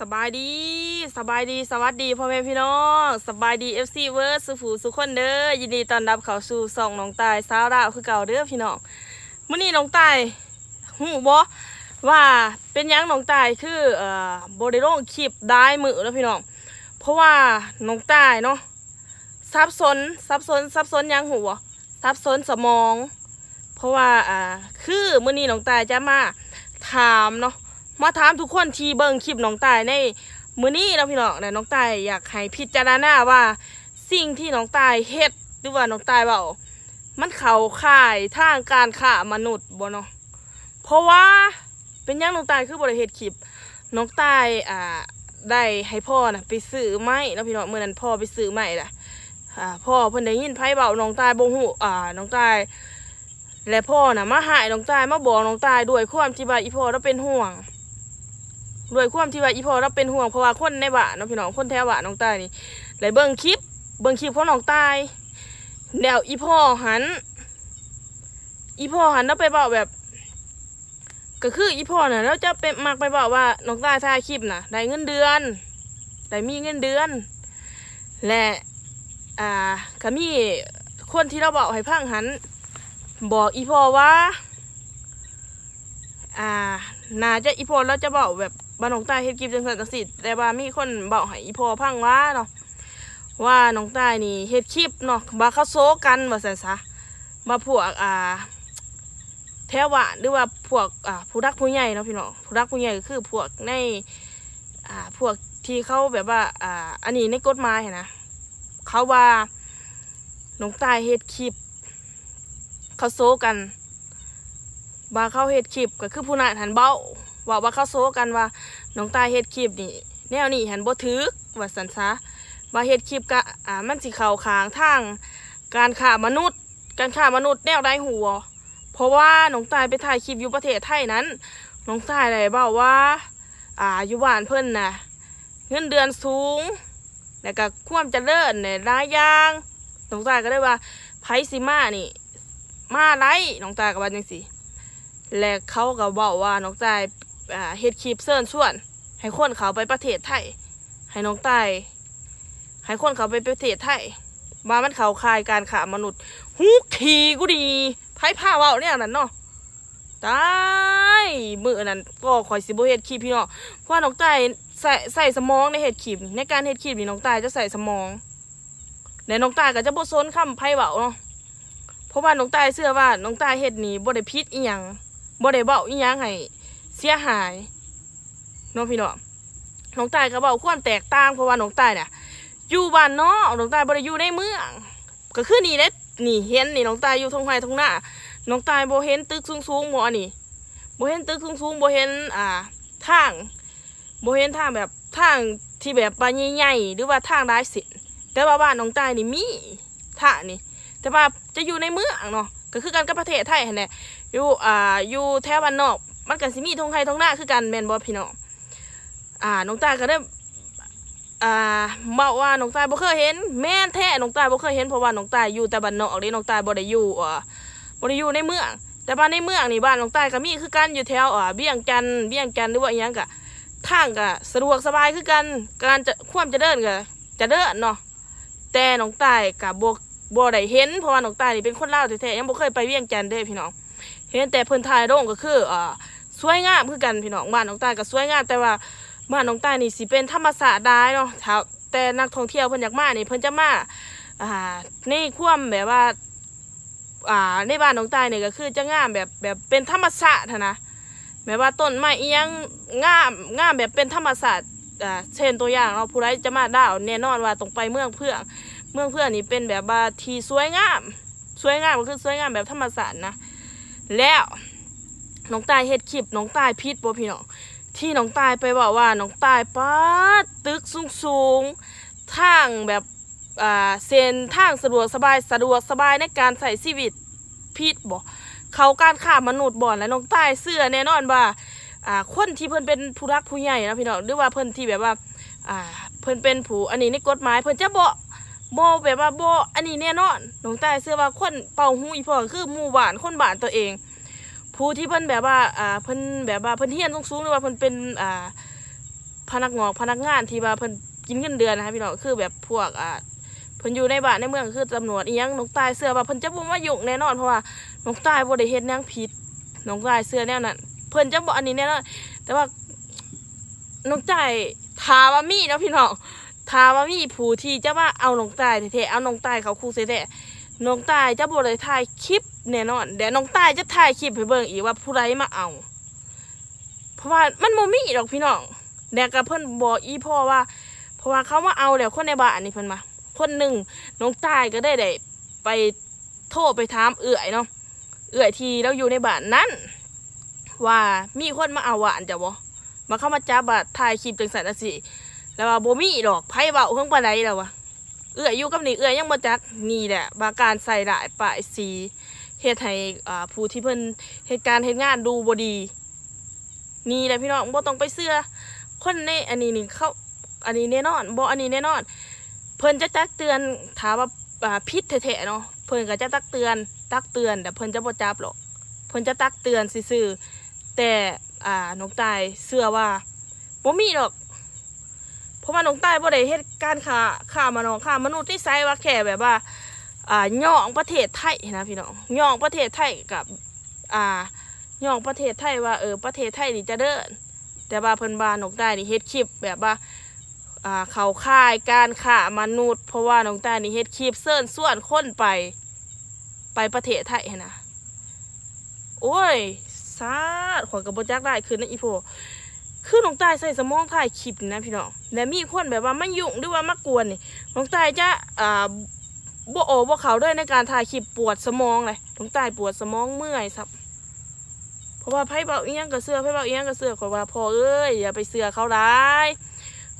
สบายดีสบายดีสวัสดีพ่อแม่พี่น้องสบายดีเอฟซีเวิร์สสุผูสุคนเด้อยินดีต้อนรับเข้าสู่สองน้องตายสาวดาวคือเก่าเด้อพี่น้องมื้อนี้น้องตายหูบ่ว่าเป็นยังน้องตายคือเอ่อบ่ได้ลงคลิปได้มือแล้วพี่น้องเพราะว่าน้องตายเนาะซับซ้อนซับซ้อนซับซ้อนยังหูบ่ซับซ้อนสมอง เพราะว่าอ่าคือมื้อนี้น้องตายจะมาถามเนาะ มาถามทุกคนที่เบิ่งคลิปน้องตายในมื้อนี้นะพี่น้องนะน้องตายอยากให้พิจารณาว่า สิ่งที่น้องตายเฮ็ดหรือว่าน้องตายเว้ามันเข้าข่ายทางการฆ่ามนุษย์บ่เนาะเพราะว่าเป็นหยังน้องตายคือบ่ได้เฮ็ดคลิปน้องตายอ่าได้ให้พ่อน่ะไปซื้อไม้เนาะพี่น้องเมื้อนั้นพ่อไปซื้อไม้ละอ่าพ่อเพิ่นได้ยินไผเว้าน้องตายบ่ฮู้อ่าน้องตายและพ่อน่ะมาหายน้องตายมาบอกน้องตายด้วยความที่ว่าอีพ่อเราเป็นห่วง ด้วยความที่ว่าอีพอเราเป็นห่วงเพราะว่าคนในบ้านเนาะพี่น้องคนแถวบ้านน้องตายนี่เลยเบิ่งคลิปเบิ่งคลิปของน้องตายแล้วอีพ่อหัน อีพ่อหันแล้วไปบอกแบบ ก็คืออีพ่อน่ะแล้วจะไปมักไปบอกว่าน้องตายถ่ายคลิปน่ะได้เงินเดือนได้มีเงินเดือน และอ่าก็มีคนที่เราบอกให้พังหัน บอกอีพ่อว่า อ่า น่าจะอีพอเราจะบอกแบบ บ้านน้องตายเฮ็ดคลิปจังสันจังสิแต่ว่ามีคนบอกให้อีพอพังว่าเนาะว่าน้องตายนี่เฮ็ดคลิปเนาะว่าเขาโซกันว่าซั่นซะมาพวกอ่าแถวบ้าหรือว่าพวกอ่าผู้รักผู้ใหญ่เนาะพี่น้องผู้รักผู้ใหญ่ก็คือพวกในอ่าพวกที่เขาแบบว่าอ่าอันนี้ในกฎหมายหั้นนะเขาว่าน้องตายเฮ็ดคลิปเขาโซกันว่าเขาเฮ็ดคลิปก็คือผู้นั้นหันเบ้า ว่าว่าเขาโซกันว่าน้องตายเฮ็ดคลิปนี่แนวนี้หันบ่ถึกว่าสันซะว่าเฮ็ดคลิปก็อ่ามันสิเข้าข้างทางการฆ่ามนุษย์ การฆ่ามนุษย์แนวใดหัว เพราะว่าน้องตายไปถ่ายคลิปอยู่ประเทศไทยนั้นน้องตายได้บ้าว่า อ่าอยู่บ้านเพิ่นน่ะเงินเดือนสูงแล้วก็ความเจริญเนี่ยหลายอย่างน้องตายก็ได้ว่าไผสิมานี่ มาไรน้องตายกับว่าจังสิและเขาก็บอกว่าน้องตาย อ่าเฮ็ดคลิปเซิร์นชวน ให้คนเขาไปประเทศไทย ให้น้องตายให้คนเขาไปประเทศไทยมามันเขาคายการขามนุษย์หูขี่กูดีไพ่ผ้าเว้าเนี่ยนั่นเนาะตายมือนั้นก็คอยสิบเฮ็ดคลิปพี่เนาะเพราะน้องตายใส่ใส่สมองในเฮ็ดคลิปในการเฮ็ดคลิปนี่น้องตายจะใส่สมองและน้องตายก็จะบ่ซนคำไพ่เว้าเนาะเพราะว่าน้องตายเชื่อว่าน้องตายเฮ็ดนี่บ่ได้ผิดอีหยังบ่ได้เว้าอีหยังให้ สียหายเน้องพี่น้องน้องตายก็เว้าความแตกต่างเพราะว่าน้องตายเนี่ยอยู่บ้านนอกน้องตายบ่ได้อยู่ในเมือง ก็คือนี่แหละนี่เห็นนี่น้องตายอยู่ทงไห้ทงหน้าน้องตายบ่เห็นตึกสูงๆบ่อันนี้บ่เห็นตึกสูงๆบ่เห็นอ่าทางโบเห็นทางแบบทางที่แบบว่าใหญ่ๆหรือว่าทางหลายส้นแต่ว่าบ้านน้องตายนี่มีทางนี่ แต่ว่าจะอยู่ในเมืองเนาะก็คือกันกับประเทศไทยหั่นแหละอยู่อ่าอยู่แถวบ้านนอก มันก็สิมีทงไทยทงหน้าคือกันแมนบ่พี่น้องอ่าน้องตายก็ได้อ่าเมาว่าน้องตายบ่เคยเห็น แม่นแท้น้องตายบ่เคยเห็นเพราะว่าน้องตายอยู่แต่บ้านนอกเด้น้องตายบ่ได้อยู่อ่าบ่ได้อยู่ในเมือง แต่บ้านในเมืองนี่บ้านน้องตายก็มีคือกันอยู่แถวอ่าเบี้ยงจันเบี้ยงจันหรือว่าอีหยังก็ทางก็สะดวกสบายคือกันการจะความจะเดินก็จะเดินเนาะแต่น้องตายก็บ่บ่ได้เห็นเพราะว่าน้องตายนี่เป็นคนลาวแท้ๆยังบ่เคยไปเวียงจันทน์เด้พี่น้อง เห็นแต่เพิ่นถ่ายลงก็คืออ่า สวยงามคือกันพี่น้องบ้านน้องใตายก็สวยงามแต่ว่าบ้านน้องใตายนี่สิเป็นธรรมศาสตร์ได้เนาะถ้าแต่นักท่องเที่ยวเพิ่นอยากมานี่เพิ่นจะมาอ่าในความแบบว่าอ่าในบ้านน้องใตายนี่ก็คือจะงามแบบแบบเป็นธรรมศาสตร์นะแบบว่าต้นไม้อียงงามงามแบบเป็นธรรมศาสตร์อ่าเช่นตัวอย่างเนาผู้ใดจะมาดาวแน่นอนว่าต้องไปเมืองเพื่อเมืองเพื่อนนี่เป็นแบบว่าที่สวยงาม สวยงามก็คือสวยงามแบบธรรมศาสตร์นะแล้ว น้องตายเฮ็ดคลิปน้องตายพิษบ่พี่น้องที่น้องตายไปบอกว่าน้องตายป้าดตึกสูงสูงๆทางแบบอ่าเส้นทางสะดวกสบายสะดวกสบายในการใส่ชีวิตพิษบ่เขาการฆ่ามนุษย์บ่อนและน้องตายเสื้อแน่นอนว่าอ่าคนที่เพิ่นเป็นผู้รักผู้ใหญ่นะพี่น้องหรือว่าเพิ่นที่แบบว่าอ่าเพิ่นเป็นผู้อันนี้ในกฎหมายเพิ่นจะบ่โบแบบว่าโบอันนี้แน่นอนน้องตายเชื่อว่าคนเป่าหูอีพอคือหมู่บ้านคนบ้านตัวเอง ผู้ที่เพิ่นแบบว่าอ่าเพิ่นแบบว่าเพิ่นเฮียนสูงๆหรือว่าเพิ่นเป็นอ่าพนักงอกพนักงานที่ว่าเพิ่นกินเงินเดือนนะคะพี่น้องคือแบบพวกอ่าเพิ่นอยู่ในบ้านในเมืองคือตำรวจอีหยังน้องตายเสื้อว่าเพิ่นจะบ่มายุ่งแน่นอนเพราะว่าน้องตายบ่ได้เฮ็ดหยังผิดน้องตายเสื้อแนวนั้นเพิ่นจะบ่อันนี้แน่นอนแต่ว่าน้องตายถามว่ามีนะพี่น้องถามว่ามีผู้ที่จะมาเอาน้องตายแท้ๆเอาน้องตายเขาคู่เสียแท้น้องตายจะบ่ได้ถ่ายคลิป แน่นอนเดี๋ยวน้องตายจะถ่ายคลิปให้เบิ่งอีกว่าผู้ใดมาเอา เพราะว่ามันบ่มีดอกพี่น้องแดกกับเพิ่อนบอกอีพ่อว่า เพราะว่าเขามาเอาแล้วคนในบ้านนี่เพิ่นมา คนหนึ่งน้องตายก็ได้ได้ไปโทรไปถามเอื่อยเนาะเอื่อยที่เราอยู่ในบ้านนั้น ว่ามีคนมาเอาหวานจ้ะบ่มาเข้ามาจับบัตถ่ายคลิปจังสันจังซี่แล้วว่าบ่มีดอกไผเว้าเพิ่งปานใดแล้ววะเอื่อยอยู่กับนี่เอื่อยยังบ่จักนี่แหละว่าการใส่หลายป้ายสี เฮ็ดให้อ่าผู้ที่เพิ่นเหตุการณ์เฮ็ดงานดูบ่ดี นี่แหละพี่น้องบ่ต้องไปเสื้อคนในอันนี้นี่เขาอันนี้แน่นอนบ่อันนี้แน่นอน เพิ่นจะตักเตือนถามว่าอ่าผิดแท้ๆเนาะเพิ่นก็จะตักเตือนตักเตือนแต่เพิ่นจะบ่จับหรอกเพิ่นจะตักเตือนซื่อๆแต่อ่าน้องตายเชื่อว่าบ่มีดอกเพราะว่าน้องตายบ่ได้เฮ็ดการค้าค้ามนุษย์ค้ามนุษย์ที่ไซว่าแค่แบบว่า อ่าย่องประเทศไทยนะพี่น้องย่องประเทศไทยกับอ่าย่องประเทศไทยว่าเออประเทศไทยนี่จะเดิน แต่ว่าเพิ่นบานกได้นี่เฮ็ดคลิปแบบว่าอ่าเขาค่ายการฆ่ามนุษย์ เพราะว่าน้องตานี่เฮ็ดคลิปเซิ่นส่วนคนไปไปประเทศไทยหั้นนะโอ้ยซาดขอยกับบจักได้คือนะอีโพคือน้องตายใส่สมองถ่ายคลิปนะพี่น้องแต่มีคนแบบว่ามายุ่งหรือว่ามากวนนี่น้องตายจะอ่า บ่โอบ่เขาด้วยในการถ่ายคลิปปวดสมองเลยน้องตายปวดสมองเมื่อยซับเพราะว่าไพ่เบาเอียงกับเสื้อไพ่เบาเอียงกับเสื้อขอยว่าพอเอ้ยอย่าไปเสื้อเขาร้าย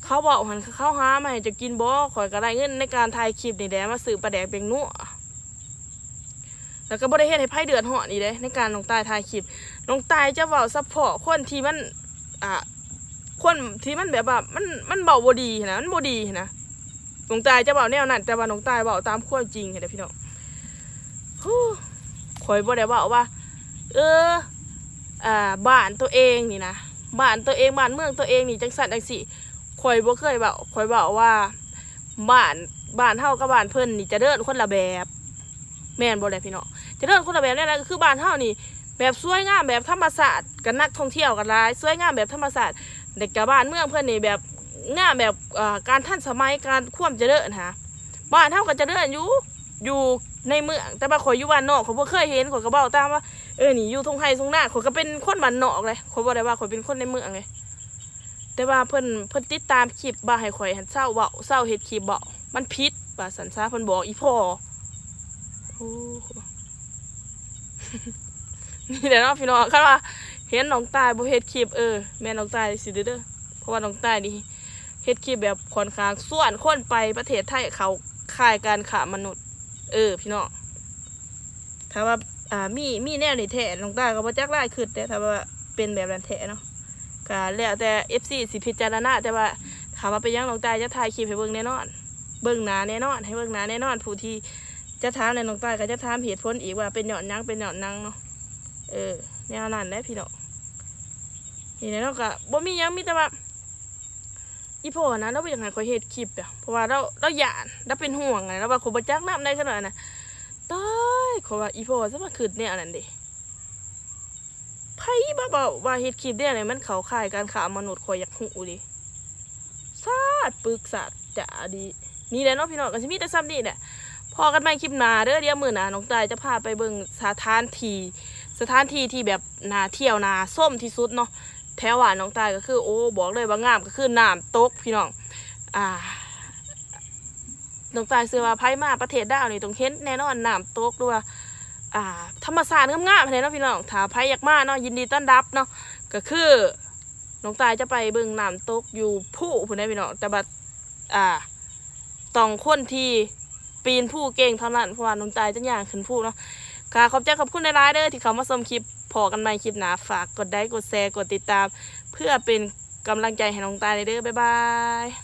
เขาบอกหันเขาหามาให้จะกินบ่ข่อยก็ได้เงินในการถ่ายคลิปนี่แหละมาซื้อปลาแดกเป็นนัวแล้วก็บ่ได้เฮ็ดให้ไพ่เดือดร้อนี่เด้ในการน้องตายถ่ายคลิปน้องตายจะเว้าซัพพอร์ตคนที่มันอ่าคนที่มันแบบว่ามันมันเบาบ่ดีนะมันบ่ดีนะ น้องตายจะเบาแนวนั้นแต่ว่าน้องตายเบาตามความจริงเห็นไหมพี่น้องฮู้ข่อยบ่ได้เว้าว่า เออ อ่าบ้านตัวเองนี่นะบ้านตัวเองบ้านเมืองตัวเองนี่จังสันจังสิข่อยบ่เคยบอกข่อยบอกว่าบ้านบ้านเฮากับบ้านเพิ่นนี่จะเดินคนละแบบ แม่นบ่เลยพี่น้องจะเดินคนละแบบนี่แหละก็คือบ้านเฮานี่แบบสวยงามแบบธรรมศาสตร์กับนักท่องเที่ยวกันหลายสวยงามแบบธรรมศาสตร์เด็กกับบ้านเมืองเพิ่อนนี่แบบ งาแบบอ่าการทันสมัยการควมเจริญฮะบ้านเฮาก็เจะเดินอยู่อยู่ในเมืองแต่ว่าข่อยอยู่บ้านนอกข่อยบ่เคยเห็นข่อยก็เว้าตามว่าเออนี่อยู่ทงไห้ทงหน้าข่อยก็เป็นคนบ้านนอกเลยข่อยบ่ได้ว่าข่อยเป็นคนในเมืองเลยแต่ว่าเพิ่นเพิ่นติดตามคลิปบ่าให้ข่อยหันเศร้าเว้าเศร้าเฮ็ดคลิปเว้ามันผิดว่าสันซาเพิ่นบอกอีพ่อโอ้นี่แหละเนาะพี่น้องคันว่าเห็นน้องตายบ่เฮ็ดคลิปเออแม่น้องตายสิเด้อเด้อเพราะว่าน้องตายนี่ เฮ็ดคลิปแบบค่อนข้างส่วนคนไปประเทศไทยเขาคายการฆ่ามนุษย์ เออ พี่น้องถ้าว่าอ่ามีมีแนวนี่แท้น้องตาก็บ่จักได้คือแต่ถ้าว่าเป็นแบบนั้นแท้เนาะก็แล้วแต่ FC สิพิจารณาแต่ว่าถ้าว่าเป็นหยังน้องตาจะถ่ายคลิปให้เบิ่งแน่นอน เบิ่งหน้าแน่นอน ให้เบิ่งหน้าแน่นอนผู้ที่จะถามในน้องตาก็จะถามเหตุผลอีกว่าเป็นหย่อนยังเป็นหย่อนนังเนาะเออแนวนั้นแหละพี่น้องนี่แหละเนาะก็บ่มียังมีแต่ว่า อีพ่อนะเราบ่อยากให้ข่อยเฮ็ดคลิปอะเพราะว่าเราเราหยานเราเป็นห่วงไงเราว่าข่อยบ่จักน้ำได้ขนาดนั้นนะตายขาว่าอีพ่อจะมาคืดเนี่ยนั่นเดิไพ่บ้าเบาว่าเฮ็ดคลิปเนี่ยอะไรมันเขาข่ายการขามนุษย์คอยอยากหูดิซาดปึกสัตว์จ๋าดีนี่แหละเนาะพี่น้องก็สิมีแต่ซ้ำนี่แหละพอกันใหม่คลิปหน้าเด้อเดี๋ยวมื้อหน้าน้องตายจะพาไปเบิ่งสถานที่สถานที่ที่แบบน่าเที่ยวน่าส้มที่สุดเนาะ แถวหวานน้องตายก็คือ โอ้บอกเลยว่างามก็คือน้ำตกพี่น้อง อ่าน้องตายเสื้อว่าไพ่มาประเทศดาวนี่ต้องเห็นแน่นอนน้ำตกด้วยอ่า ธรรมศาสตร์งามๆเลยเนาะพี่น้องถ้าไพ่อยากมาเนาะยินดีต้อนรับเนาะก็คือน้องตายจะไปเบิ่งน้ำตกอยู่ผู้ผู้ใดพี่น้องแต่บัดอ่าต้องคนที่ปีนผู้เก่งเท่านั้นเพราะว่าน้องตายจะย่างขึ้นผู้เนาะค่ะขอบใจขอบคุณในไลน์เด้อที่เขามาชมคลิป พอกันใหม่คลิปหนาฝากกดไลค์กดแชร์กดติดตาม เพื่อเป็นกำลังใจให้น้องตายเด้อบ๊ายบาย